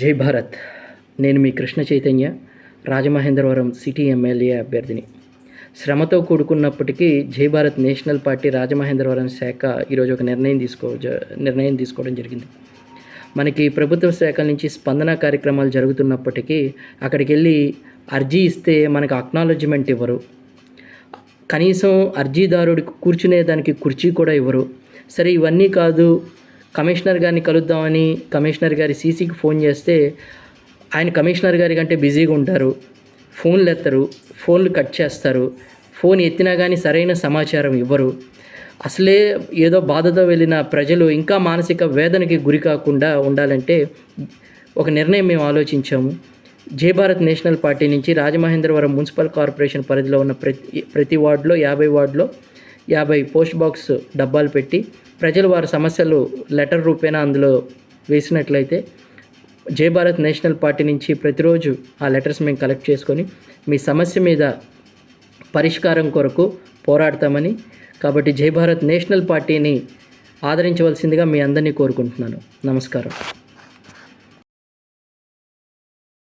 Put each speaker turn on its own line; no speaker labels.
జై భారత్. నేను మీ కృష్ణ చైతన్య రాజమహేంద్రవరం సిటీ ఎమ్మెల్యే అభ్యర్థిని. శ్రమతో కూడుకున్నప్పటికీ జై భారత్ నేషనల్ పార్టీ రాజమహేంద్రవరం శాఖ ఈరోజు ఒక నిర్ణయం తీసుకో నిర్ణయం తీసుకోవడం జరిగింది. మనకి ప్రభుత్వ శాఖల నుంచి స్పందన కార్యక్రమాలు జరుగుతున్నప్పటికీ అక్కడికి వెళ్ళి అర్జీ ఇస్తే మనకు అక్నాలెడ్జ్మెంట్ ఇవ్వరు. కనీసం అర్జీదారుడికి కూర్చునే దానికి కుర్చీ కూడా ఇవ్వరు. సరే ఇవన్నీ కాదు కమిషనర్ గారిని కలుద్దామని కమిషనర్ గారి సీసీకి ఫోన్ చేస్తే ఆయన కమిషనర్ గారి కంటే బిజీగా ఉంటారు. ఫోన్లు ఎత్తరు ఫోన్లు కట్ చేస్తారు. ఫోన్ ఎత్తినా కానీ సరైన సమాచారం ఇవ్వరు. అసలే ఏదో బాధతో వెళ్ళిన ప్రజలు ఇంకా మానసిక వేదనకి గురి కాకుండా ఉండాలంటే ఒక నిర్ణయం మేము ఆలోచించాము. జై భారత్ నేషనల్ పార్టీ నుంచి రాజమహేంద్రవరం మున్సిపల్ కార్పొరేషన్ పరిధిలో ఉన్న ప్రతి ప్రతి వార్డులో యాభై వార్డులో యాభై పోస్ట్ బాక్స్ డబ్బాలు పెట్టి ప్రజలు వారి సమస్యలు లెటర్ రూపేణా అందులో వేసినట్లయితే జై భారత్ నేషనల్ పార్టీ నుంచి ప్రతిరోజు ఆ లెటర్స్ మేము కలెక్ట్ చేసుకొని మీ సమస్య మీద పరిష్కారం కొరకు పోరాడతామని కాబట్టి జై భారత్ నేషనల్ పార్టీని ఆదరించవలసిందిగా మీ అందరినీ కోరుకుంటున్నాను. నమస్కారం.